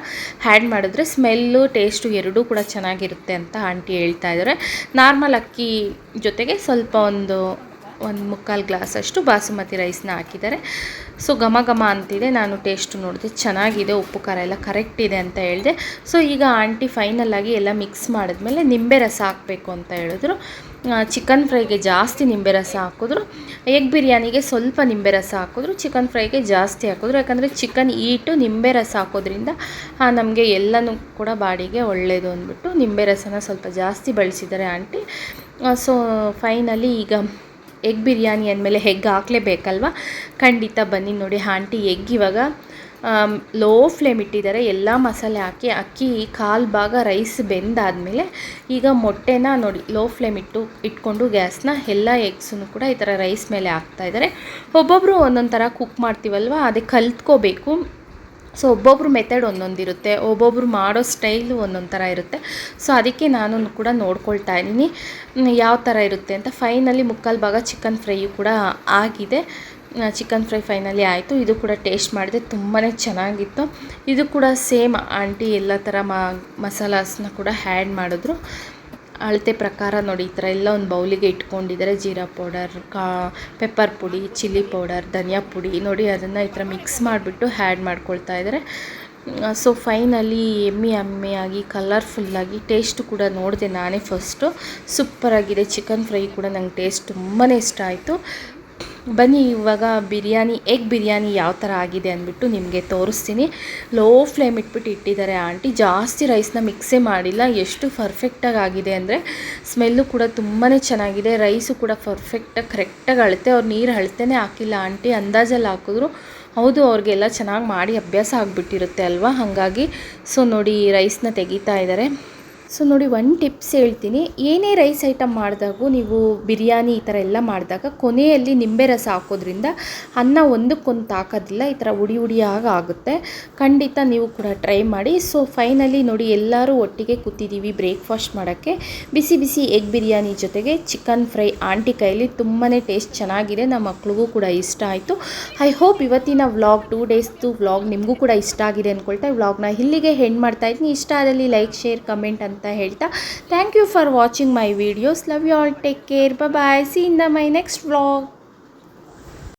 ಹ್ಯಾಡ್ ಮಾಡಿದ್ರೆ ಸ್ಮೆಲ್ಲು ಟೇಸ್ಟು ಎರಡೂ ಕೂಡ ಚೆನ್ನಾಗಿರುತ್ತೆ ಅಂತ ಆಂಟಿ ಹೇಳ್ತಾ ಇದ್ದಾರೆ. ನಾರ್ಮಲ್ ಅಕ್ಕಿ ಜೊತೆಗೆ ಸ್ವಲ್ಪ ಒಂದು ಒಂದು ಮುಕ್ಕಾಲು ಗ್ಲಾಸಷ್ಟು ಬಾಸುಮತಿ ರೈಸ್ನ ಹಾಕಿದ್ದಾರೆ. ಸೊ ಘಮ ಘಮ ಅಂತಿದೆ. ನಾನು ಟೇಸ್ಟ್ ನೋಡಿದೆ, ಚೆನ್ನಾಗಿದೆ. ಉಪ್ಪು, ಖಾರ ಎಲ್ಲ ಕರೆಕ್ಟ್ ಇದೆ ಅಂತ ಹೇಳಿದೆ. ಸೊ ಈಗ ಆಂಟಿ ಫೈನಲಾಗಿ ಎಲ್ಲ ಮಿಕ್ಸ್ ಮಾಡಿದ್ಮೇಲೆ ನಿಂಬೆ ರಸ ಹಾಕಬೇಕು ಅಂತ ಹೇಳಿದ್ರು. ಚಿಕನ್ ಫ್ರೈಗೆ ಜಾಸ್ತಿ ನಿಂಬೆ ರಸ ಹಾಕಿದ್ರು. ಎಗ್ ಬಿರಿಯಾನಿಗೆ ಸ್ವಲ್ಪ ನಿಂಬೆ ರಸ ಹಾಕಿದ್ರು. ಚಿಕನ್ ಫ್ರೈಗೆ ಜಾಸ್ತಿ ಹಾಕಿದ್ರು. ಯಾಕಂದರೆ ಚಿಕನ್ ಈಟು ನಿಂಬೆ ರಸ ಹಾಕೋದ್ರಿಂದ ನಮಗೆ ಎಲ್ಲನೂ ಕೂಡ ಬಾಡಿಗೆ ಒಳ್ಳೆಯದು ಅಂದ್ಬಿಟ್ಟು ನಿಂಬೆ ರಸನ ಸ್ವಲ್ಪ ಜಾಸ್ತಿ ಬಳಸಿದ್ದಾರೆ ಆಂಟಿ. ಸೊ ಫೈನಲಿ ಈಗ ಎಗ್ ಬಿರಿಯಾನಿ ಅಂದಮೇಲೆ ಹೆಗ್ ಹಾಕಲೇಬೇಕಲ್ವ? ಖಂಡಿತ ಬನ್ನಿ ನೋಡಿ ಆಂಟಿ ಎಗ್ ಇವಾಗ ಲೋ ಫ್ಲೇಮ್ ಇಟ್ಟಿದ್ದಾರೆ. ಎಲ್ಲ ಮಸಾಲೆ ಹಾಕಿ, ಅಕ್ಕಿ, ಕಾಲು ಭಾಗ ರೈಸ್ ಬೆಂದಾದಮೇಲೆ ಈಗ ಮೊಟ್ಟೆನ ನೋಡಿ, ಲೋ ಫ್ಲೇಮ್ ಇಟ್ಟು, ಇಟ್ಕೊಂಡು ಗ್ಯಾಸ್ನ ಎಲ್ಲ ಎಗ್ಸನ್ನು ಕೂಡ ಈ ಥರ ರೈಸ್ ಮೇಲೆ ಹಾಕ್ತಾ ಇದ್ದಾರೆ. ಒಬ್ಬೊಬ್ಬರು ಒಂದೊಂದು ಥರ ಕುಕ್ ಮಾಡ್ತೀವಲ್ವ, ಅದೇ ಕಲ್ತ್ಕೋಬೇಕು. ಸೊ ಒಬ್ಬೊಬ್ರು ಮೆಥಡ್ ಒಂದೊಂದಿರುತ್ತೆ, ಒಬ್ಬೊಬ್ರು ಮಾಡೋ ಸ್ಟೈಲು ಒಂದೊಂದು ಥರ ಇರುತ್ತೆ. ಸೊ ಅದಕ್ಕೆ ನಾನು ಕೂಡ ನೋಡ್ಕೊಳ್ತಾ ಇದ್ದೀನಿ. ಯಾವ ಥರ ಇರುತ್ತೆ ಅಂತ. ಫೈನಲಿ ಮುಕ್ಕಾಲು ಭಾಗ ಚಿಕನ್ ಫ್ರೈಯು ಕೂಡ ಆಗಿದೆ. ಚಿಕನ್ ಫ್ರೈ ಫೈನಲಿ ಆಯಿತು. ಇದು ಕೂಡ ಟೇಸ್ಟ್ ಮಾಡಿದೆ. ತುಂಬಾ ಚೆನ್ನಾಗಿತ್ತು. ಇದು ಕೂಡ ಸೇಮ್ ಆಂಟಿ ಎಲ್ಲ ಥರ ಮ, ಮಸಾಲಾಸ್ನ ಕೂಡ ಹ್ಯಾಡ್ ಮಾಡಿದ್ರು. ಅಳತೆ ಪ್ರಕಾರ ನೋಡಿ, ಈ ಥರ ಎಲ್ಲ ಒಂದು ಬೌಲಿಗೆ ಇಟ್ಕೊಂಡಿದ್ದಾರೆ. ಜೀರಾ ಪೌಡರ್, ಕಾ, ಪೆಪ್ಪರ್ ಪುಡಿ, ಚಿಲ್ಲಿ ಪೌಡರ್, ಧನಿಯಾ ಪುಡಿ. ನೋಡಿ, ಅದನ್ನು ಈ ಥರ ಮಿಕ್ಸ್ ಮಾಡಿಬಿಟ್ಟು ಹ್ಯಾಡ್ ಮಾಡ್ಕೊಳ್ತಾ ಇದ್ದಾರೆ. ಸೊ ಫೈನಲಿ ಎಮ್ಮಿ ಆಗಿ ಕಲರ್ಫುಲ್ಲಾಗಿ ಟೇಸ್ಟ್ ಕೂಡ ನೋಡಿದೆ ನಾನೇ ಫಸ್ಟು. ಸೂಪರಾಗಿದೆ. ಚಿಕನ್ ಫ್ರೈ ಕೂಡ ನಂಗೆ ಟೇಸ್ಟ್ ತುಂಬಾ ಇಷ್ಟ ಆಯಿತು. ಬನ್ನಿ, ಇವಾಗ ಬಿರಿಯಾನಿ ಎಗ್ ಬಿರಿಯಾನಿ ಯಾವ ಥರ ಆಗಿದೆ ಅಂದ್ಬಿಟ್ಟು ನಿಮಗೆ ತೋರಿಸ್ತೀನಿ. ಲೋ ಫ್ಲೇಮ್ ಇಟ್ಬಿಟ್ಟು ಇಟ್ಟಿದ್ದಾರೆ ಆಂಟಿ. ಜಾಸ್ತಿ ರೈಸ್ನ ಮಿಕ್ಸೇ ಮಾಡಿಲ್ಲ. ಎಷ್ಟು ಪರ್ಫೆಕ್ಟಾಗಿ ಆಗಿದೆ ಅಂದರೆ ಸ್ಮೆಲ್ಲು ಕೂಡ ತುಂಬಾ ಚೆನ್ನಾಗಿದೆ. ರೈಸು ಕೂಡ ಪರ್ಫೆಕ್ಟಾಗಿ ಕರೆಕ್ಟಾಗಿ ಅಳತೆ ಅವ್ರು ನೀರು ಅಳತೆನೇ ಹಾಕಿಲ್ಲ ಆಂಟಿ. ಅಂದಾಜಲ್ಲಿ ಹಾಕಿದ್ರು ಹೌದು, ಅವ್ರಿಗೆಲ್ಲ ಚೆನ್ನಾಗಿ ಮಾಡಿ ಅಭ್ಯಾಸ ಆಗಿಬಿಟ್ಟಿರುತ್ತೆ ಅಲ್ವಾ? ಹಾಗಾಗಿ ಸೊ ನೋಡಿ ರೈಸ್ನ ತೆಗಿತಾ ಇದ್ದಾರೆ ಸೊ ನೋಡಿ ಒಂದು ಟಿಪ್ಸ್ ಹೇಳ್ತೀನಿ. ಏನೇ ರೈಸ್ ಐಟಮ್ ಮಾಡಿದಾಗೂ ನೀವು ಬಿರಿಯಾನಿ ಈ ಥರ ಎಲ್ಲ ಮಾಡಿದಾಗ ಕೊನೆಯಲ್ಲಿ ನಿಂಬೆ ರಸ ಹಾಕೋದ್ರಿಂದ ಅನ್ನ ಒಂದಕ್ಕೊಂದು ತಾಕೋದಿಲ್ಲ, ಈ ಥರ ಉಡಿ ಉಡಿಯಾಗಿ ಆಗುತ್ತೆ. ಖಂಡಿತ ನೀವು ಕೂಡ ಟ್ರೈ ಮಾಡಿ. ಸೊ ಫೈನಲಿ ನೋಡಿ, ಎಲ್ಲರೂ ಒಟ್ಟಿಗೆ ಕೂತಿದ್ದೀವಿ ಬ್ರೇಕ್ಫಾಸ್ಟ್ ಮಾಡೋಕ್ಕೆ. ಬಿಸಿ ಬಿಸಿ ಎಗ್ ಬಿರಿಯಾನಿ ಜೊತೆಗೆ ಚಿಕನ್ ಫ್ರೈ ಆಂಟಿ ಕೈಯಲ್ಲಿ ತುಂಬಾ ಟೇಸ್ಟ್ ಚೆನ್ನಾಗಿದೆ. ನಮ್ಮ ಮಕ್ಳಿಗೂ ಕೂಡ ಇಷ್ಟ ಆಯಿತು. ಐ ಹೋಪ್ ಇವತ್ತಿನ ವ್ಲಾಗ್ ಟೂ ಡೇಸ್ದು ವ್ಲಾಗ್ ನಿಮಗೂ ಕೂಡ ಇಷ್ಟ ಆಗಿದೆ ಅಂದ್ಕೊಳ್ತಾ ವ್ಲಾಗ್ನ ಇಲ್ಲಿಗೆ ಹೆಣ್ಣು ಮಾಡ್ತಾ ಇದ್ದೀನಿ. ಇಷ್ಟ ಆದಲ್ಲಿ ಲೈಕ್ ಶೇರ್ ಕಮೆಂಟ್ ಅಂತ ಹೇಳ್ತಾ thank you for watching my videos love you all take care bye see in the my next vlog